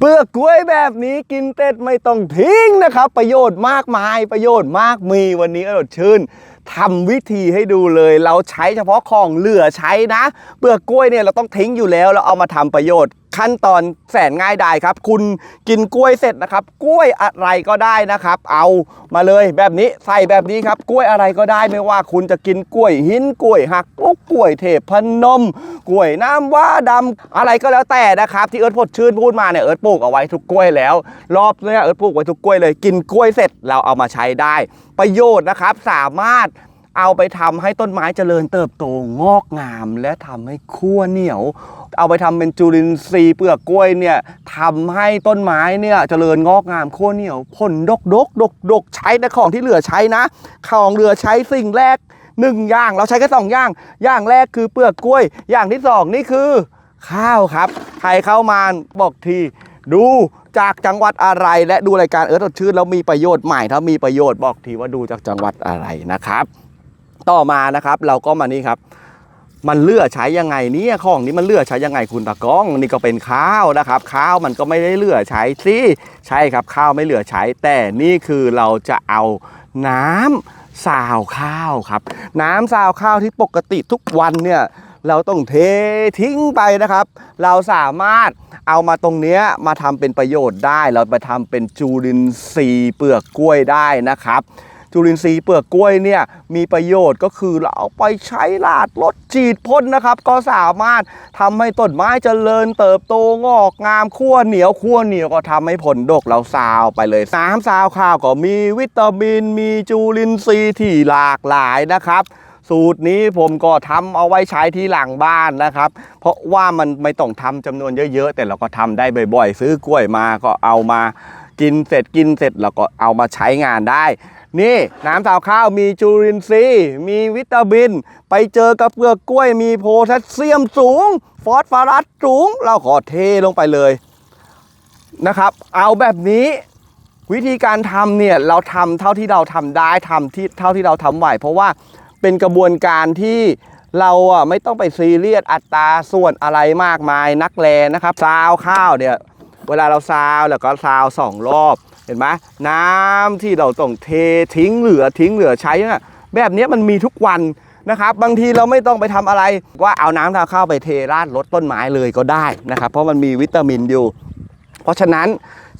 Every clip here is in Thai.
เปลือกกล้วยแบบนี้กินเต็ดไม่ต้องทิ้งนะครับ ประโยชน์มากมายประโยชน์มากมีวันนี้อรดชื่นทำวิธีให้ดูเลย เราใช้เฉพาะของเหลือใช้นะ เปลือกกล้วยเนี่ยเราต้องทิ้งอยู่แล้วเราเอามาทำประโยชน์ ขั้นตอนแสนง่ายดายครับ คุณกินกล้วยเสร็จนะครับ กล้วยอะไรก็ได้นะครับ เอามาเลยแบบนี้ใส่แบบนี้ครับ กล้วยอะไรก็ได้ไม่ว่าคุณจะกินกล้วยหินกล้วยหักปุ๊กกล้วยเทพพนม กล้วยน้ำว้าดำอะไรก็แล้วแต่นะครับ ที่เอิร์ธพดชื่นพูดมาเนี่ยเอิร์ธปลูกเอาไว้ทุกกล้วยแล้ว รอบเนี่ยเอิร์ธปลูกไว้ทุกกล้วยเลย กินกล้วยเสร็จเราเอามาใช้ได้ ประโยชน์นะครับสามารถ เอาไปทำให้ต้นไม้เจริญเติบโตงอกงาม และทำให้ขั้วเหนียว เอาไปทำเป็นจุลินทรีย์เปลือกกล้วยเนี่ยทำให้ต้นไม้เนี่ยเจริญงอกงามขั้วเหนียวผลดกดกดกดกใช้แต่ของที่เหลือใช้นะ ของเหลือใช้สิ่งแรกหนึ่งอย่างเราใช้แค่สองอย่าง อย่างแรกคือเปลือกกล้วย อย่างที่สองนี่คือข้าวครับ ใครเข้ามาบอกทีดูจากจังหวัดอะไรและดูรายการเอิร์ธสดชื่นแล้วมีประโยชน์ใหม่ถ้ามีประโยชน์บอกทีว่าดูจากจังหวัดอะไรนะครับ ต่อมานะครับ เราก็มานี่ครับมันเลือกใช้ยังไงเนี่ยของนี้มันเลือกใช้ยังไงคุณตากล้อง นี่ก็เป็นข้าวนะครับข้าวมันก็ไม่ได้เลือกใช้สิใช่ครับข้าวไม่เลือใช้ แต่นี่คือเราจะเอาน้ำสาวข้าวครับ น้ำสาวข้าวที่ปกติทุกวันเนี่ยเราต้องเททิ้งไปนะครับ เราสามารถเอามาตรงเนี้ยมาทำเป็นประโยชน์ได้ เราไปทำเป็นจูลินทรีย์เปลือกกล้วยได้นะครับ จุลินทรีย์เปลือกกล้วยเนี่ยมีประโยชน์ก็คือเราเอาไปใช้ลาดรถฉีดพ่นนะครับ ก็สามารถทำให้ต้นไม้เจริญเติบโตงอกงามขั้วเหนียวขั้วเหนียวก็ทำให้ผลดกเราซาวไปเลยสามซาวข้าวก็มีวิตามิน มีจุลินทรีย์ที่หลากหลายนะครับสูตรนี้ผมก็ทำเอาไว้ใช้ที่หลังบ้านนะครับ เพราะว่ามันไม่ต้องทำจำนวนเยอะๆ แต่เราก็ทำได้บ่อยๆ ซื้อกล้วยมาก็เอามากินเสร็จกินเสร็จเราก็เอามาใช้งานได้ นี่น้ำสาวข้าวมีจุลินทรีย์ มีวิตามิน ไปเจอกับเปลือกกล้วยมีโพแทสเซียมสูง ฟอสฟอรัสสูง เราขอเทลงไปเลยนะครับ เอาแบบนี้วิธีการทำเนี่ยเราทำเท่าที่เราทำได้ทำที่เท่าที่เราทำไหว เพราะว่าเป็นกระบวนการที่เราอะไม่ต้องไปซีเรียสอัตราส่วนอะไรมากมายนักแลนะครับซาวข้าวเนี่ยเวลาเราซาวแล้วก็ซาวสองรอบ เห็นไหมน้ำที่เราต้องเททิ้งเหลือทิ้งเหลือใช้นะแบบนี้มันมีทุกวันนะครับ บางทีเราไม่ต้องไปทำอะไรว่าเอาน้ำซาวข้าวไปเทราดรดต้นไม้เลยก็ได้นะครับ เพราะมันมีวิตามินอยู่ เพราะฉะนั้น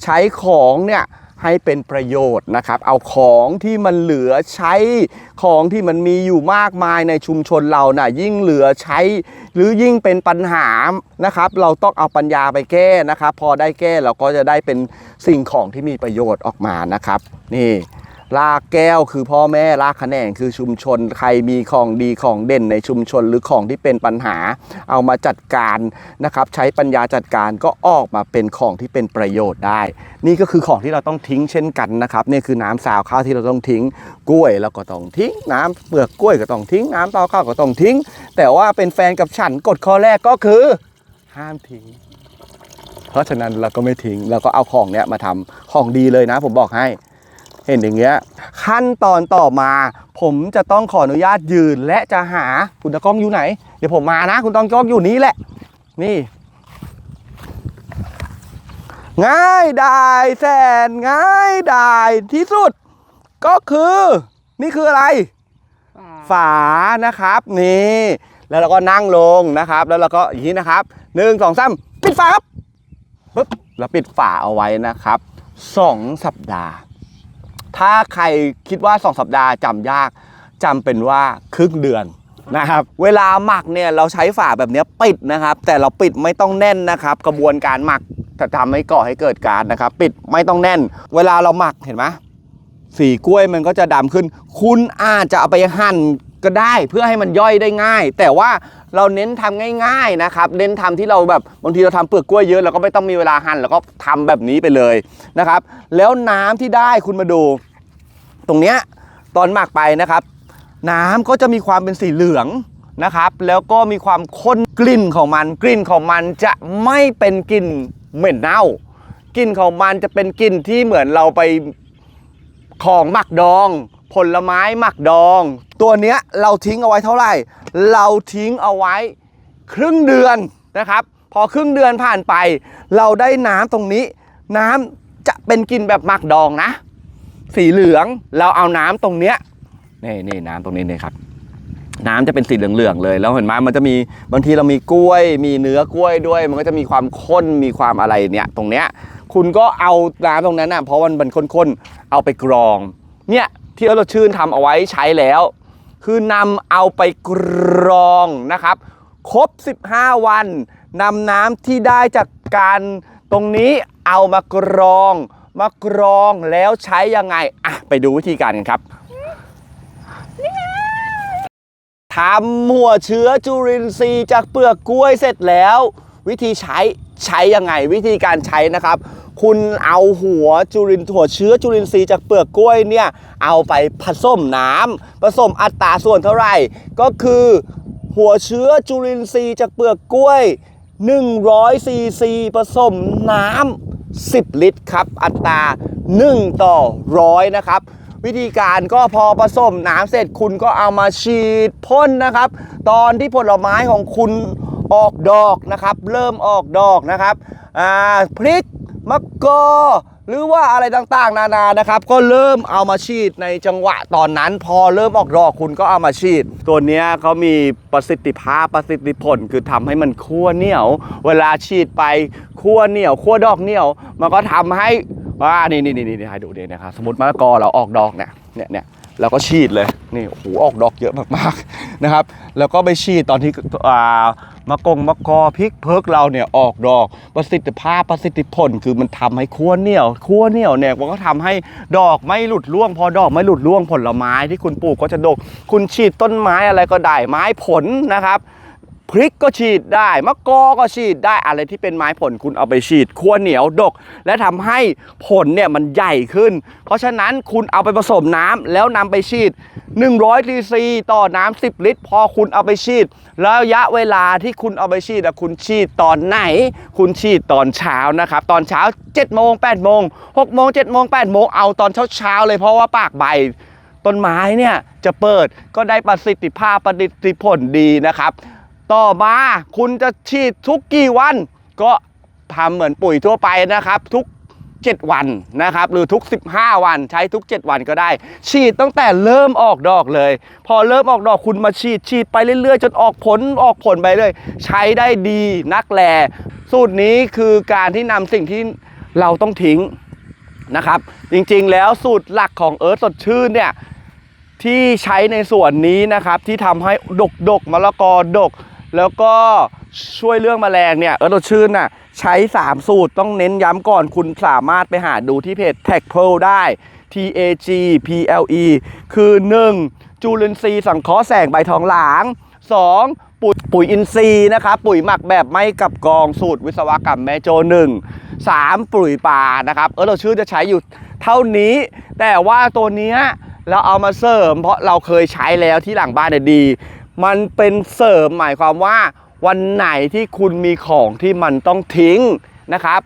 ใช้ของเนี่ย ให้เป็นประโยชน์นะครับ เอาของที่มันเหลือใช้ของที่มันมีอยู่มากมายในชุมชนเรานะ่ะยิ่งเหลือใช้ หรือยิ่งเป็นปัญหานะครับ เราต้องเอาปัญญาไปแก้นะครับ พอได้แก้เราก็จะได้เป็นสิ่งของที่มีประโยชน์ออกมานะครับ นี่ รากแก้วคือพ่อแม่รากแขนงคือชุมชน ใครมีของดีของเด่นในชุมชนหรือของที่เป็นปัญหา เอามาจัดการนะครับ ใช้ปัญญาจัดการก็ออกมาเป็นของที่เป็นประโยชน์ได้ นี่ก็คือของที่เราต้องทิ้งเช่นกันนะครับนี่คือน้ำสาวข้าวที่เราต้องทิ้งกล้วยเราก็ต้องทิ้ง น้ำเปลือกกล้วยก็ต้องทิ้ง น้ำตาข้าวก็ต้องทิ้ง แต่ว่าเป็นแฟนกับฉันกฎข้อแรกก็คือ ห้ามทิ้งเพราะฉะนั้นเราก็ไม่ทิ้งเราก็เอาของเนี้ยมาทำของดีเลยนะ ผมบอกให้ เห็นอย่างเงี้ยขั้นตอนต่อมา ผมจะต้องขออนุญาตยืนและจะหาคุณตะกล้องอยู่ไหน เดี๋ยวผมมานะ คุณตองกล้องอยู่นี้แหละ นี่ ง่ายดายแสนง่ายดายที่สุด ก็คือ นี่คืออะไร ฝานะครับนี่แล้วเราก็นั่งลงนะครับ แล้วเราก็อย่างนี้นะครับหนึ่งสองสามปิดฝาครับปึ๊บแล้วปิดฝาเอาไว้นะครับสองสัปดาห์ ถ้าใครคิดว่า 2 สัปดาห์จำยากจำเป็นว่าครึ่งเดือนนะครับเวลาหมักเนี่ยเราใช้ฝาแบบนี้ปิดนะครับ แต่เราปิดไม่ต้องแน่นนะครับ กระบวนการหมักจะทำให้ก่อให้เกิดการนะครับ ปิดไม่ต้องแน่น เวลาเราหมักเห็นไหมสีกล้วยมันก็จะดำขึ้น คุณอาจจะเอาไปหั่นก็ได้เพื่อให้มันย่อยได้ง่าย แต่ว่าเราเน้นทำง่าย ๆนะครับ เน้นทำที่เราแบบบางทีเราทำเปลือกกล้วยเยอะเราก็ไม่ต้องมีเวลาหั่นเราก็ทำแบบนี้ไปเลยนะครับ แล้วน้ำที่ได้คุณมาดู ตรงเนี้ยตอนหมักไปนะครับ น้ำก็จะมีความเป็นสีเหลืองนะครับแล้วก็มีความข้นกลิ่นของมัน กลิ่นของมันจะไม่เป็นกลิ่นเหม็นเน่ากลิ่นของมันจะเป็นกลิ่นที่เหมือนเราไปของหมักดอง ผลไม้หมักดอง ตัวเนี้ยเราทิ้งเอาไว้เท่าไหร่ เราทิ้งเอาไว้ครึ่งเดือนนะครับ พอครึ่งเดือนผ่านไป เราได้น้ำตรงนี้ น้ำจะเป็นกลิ่นแบบหมักดองนะ สีเหลืองเราเอาน้ำตรงเนี้ยนี่นี่น้ำตรงนี้นี่ครับ น้ำจะเป็นสีเหลืองๆเลย แล้วเห็นไหมมันจะมีบางทีเรามีกล้วย มีเนื้อกล้วยด้วย มันก็จะมีความข้นมีความอะไรเนี่ย ตรงเนี้ยคุณก็เอาน้ำตรงนั้นนะเพราะมันเป็นข้นๆเอาไปกรอง เนี่ยที่เราชื่นทำเอาไว้ใช้แล้ว คือนำเอาไปกรองนะครับ ครบ 15 วันนำน้ำที่ได้จากการตรงนี้เอามากรอง มากรองแล้วใช้ยังไงอะไปดูวิธีการกันครับทำหัวเชื้อจุลินทรีย์จากเปลือกกล้วยเสร็จแล้ว วิธีใช้ใช้ยังไง วิธีการใช้นะครับ คุณเอาหัวจุลินหัวเชื้อจุลินทรีย์จากเปลือกกล้วยเนี่ยเอาไปผสมน้ำผสมอัตราส่วนเท่าไหร่ ก็คือหัวเชื้อจุลินทรีย์จากเปลือกกล้วย100ซีซีผสมน้ำ 10 ลิตรครับ อัตรา 1 ต่อร้อยนะครับ วิธีการก็พอผสมน้ำเสร็จคุณก็เอามาฉีดพ่นนะครับ ตอนที่ผลไม้ของคุณออกดอกนะครับ เริ่มออกดอกนะครับพริกมะกอ หรือว่าอะไรต่างๆ นานานะครับ ก็เริ่มเอามาฉีดในจังหวะตอนนั้น พอเริ่มออกดอกคุณก็เอามาฉีด ตัวนี้เขามีประสิทธิภาพประสิทธิผลคือทำให้มันคั่วเหนียว เวลาฉีดไปคั่วเหนียวคั่วดอกเหนียว มันก็ทำให้ว่านี่นี่นี่นี่ให้ดูเนี่ยนะครับสมมติมะละกอเราออกดอกเนี่ยเนี่ยเนี่ย เราก็ฉีดเลยนี่โอ้โหออกดอกเยอะมากๆนะครับ แล้วก็ไปฉีดตอนที่อ่ามะกงมะกอพริกเพิกเราเนี่ยออกดอกประสิทธิภาพประสิทธิผลคือมันทำให้ขั้วเหนียวขั้วเหนียวเนี่ยมันก็ทำให้ดอกไม่หลุดร่วง พอดอกไม่หลุดร่วงผลไม้ที่คุณปลูกก็จะดก คุณฉีดต้นไม้อะไรก็ได้ไม้ผลนะครับ พริกก็ฉีดได้ มะกอก็ฉีดได้อะไรที่เป็นไม้ผลคุณเอาไปฉีดขั้วเหนียวดก และทำให้ผลเนี่ยมันใหญ่ขึ้น เพราะฉะนั้นคุณเอาไปผสมน้ำแล้วนำไปฉีด100ซีซีต่อน้ำ10 ลิตร พอคุณเอาไปฉีดระยะเวลาที่คุณเอาไปฉีดคุณฉีดตอนไหน คุณฉีดตอนเช้านะครับ ตอนเช้า7โมง8โมง6โมง7โมง8โมงเอาตอนเช้าๆเลยเพราะว่าปากใบต้นไม้เนี่ยจะเปิดก็ได้ประสิทธิภาพประสิทธิผลดีนะครับ ต่อมาคุณจะฉีดทุกกี่วัน ก็ทำเหมือนปุ๋ยทั่วไปนะครับทุก 7 วันนะครับหรือทุก 15 วันใช้ทุก 7 วันก็ได้ ฉีดตั้งแต่เริ่มออกดอกเลย พอเริ่มออกดอกคุณมาฉีดฉีดไปเรื่อยๆ จนออกผลออกผลไปเลย ใช้ได้ดีนักแลสูตรนี้คือการที่นำสิ่งที่เราต้องทิ้งนะครับ จริงๆแล้วสูตรหลักของเอิร์ธสดชื่นเนี่ยที่ใช้ในส่วนนี้นะครับที่ทำให้ดกดกมะละกอดก แล้วก็ช่วยเรื่องแมลงเนี่ยเออเราชื่นน่ะใช้ 3 สูตรต้องเน้นย้ำก่อนคุณสามารถไปหาดูที่เพจ t a g p l ได้ T A G P L E คือ 1. จุลินทรีย์สังเคราะห์แสงใบทองหลาง 2. ปุ๋ยปุ๋ยอินทรีย์นะครับปุ๋ยหมักแบบไม่กับกองสูตรวิศวกรรมแมโจ1 3ปุ๋ยป่านะครับเออเราชื่อจะใช้อยู่เท่านี้ แต่ว่าตัวเนี้ยเราเอามาเสริม เพราะเราเคยใช้แล้วที่หลังบ้านเนี่ยดี มันเป็นเสริมหมายความว่า วันไหนที่คุณมีของที่มันต้องทิ้งนะครับ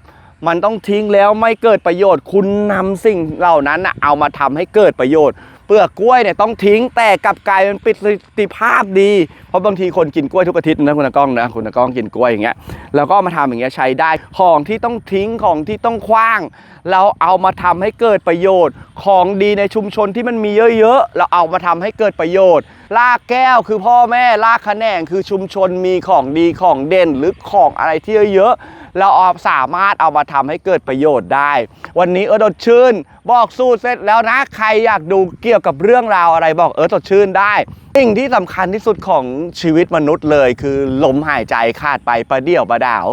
มันต้องทิ้งแล้วไม่เกิดประโยชน์ คุณนำสิ่งเหล่านั้นนะเอามาทำให้เกิดประโยชน์ เปลือกกล้วยเนี่ยต้องทิ้งแต่กลับกลายเป็นประสิทธิภาพดี เพราะบางทีคนกินกล้วยทุกอาทิตย์นะคุณตากล้องนะคุณตากล้องกินกล้วยอย่างเงี้ยแล้วก็มาทำอย่างเงี้ยใช้ได้ของที่ต้องทิ้งของที่ต้องคว้าง เราเอามาทำให้เกิดประโยชน์ ของดีในชุมชนที่มันมีเยอะๆเราเอามาทำให้เกิดประโยชน์ลากแก้วคือพ่อแม่ลากขะแหนงคือชุมชนมีของดีของเด่นหรือของอะไรที่เยอะๆ เราเอาสามารถเอามาทำให้เกิดประโยชน์ได้ วันนี้เออสดชื่น บอกสูตรเสร็จแล้วนะใครอยากดูเกี่ยวกับเรื่องราวอะไรบอกเออสดชื่นได้สิ่งที่สำคัญที่สุดของชีวิตมนุษย์เลย คือลมหายใจขาดไปประเดี่ยวประดาว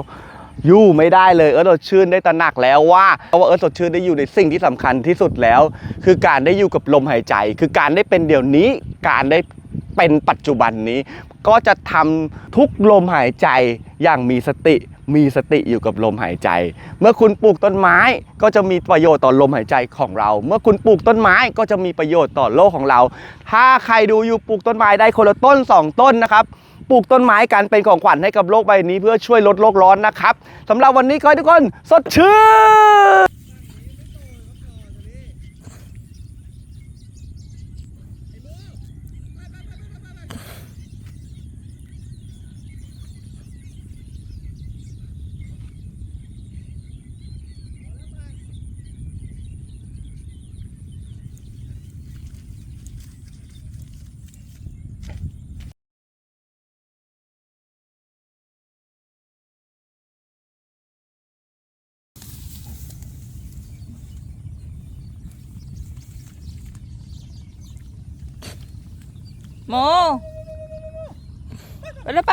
อยู่ไม่ได้เลยเออสดชื่นได้ตระหนักแล้วว่าเพราะว่าเออสดชื่นได้อยู่ในสิ่งที่สำคัญที่สุดแล้ว คือการได้อยู่กับลมหายใจ คือการได้เป็นเดี๋ยวนี้ การได้เป็นปัจจุบันนี้ ก็จะทำทุกลมหายใจอย่างมีสติ มีสติอยู่กับลมหายใจ เมื่อคุณปลูกต้นไม้ก็จะมีประโยชน์ต่อลมหายใจของเรา เมื่อคุณปลูกต้นไม้ก็จะมีประโยชน์ต่อโลกของเรา ถ้าใครดูอยู่ปลูกต้นไม้ได้คนละต้นสองต้นนะครับปลูกต้นไม้กันเป็นของขวัญให้กับโลกใบนี้เพื่อช่วยลดโลกร้อนนะครับสำหรับวันนี้ขอให้ทุกคนสดชื่น โมไปเลยไ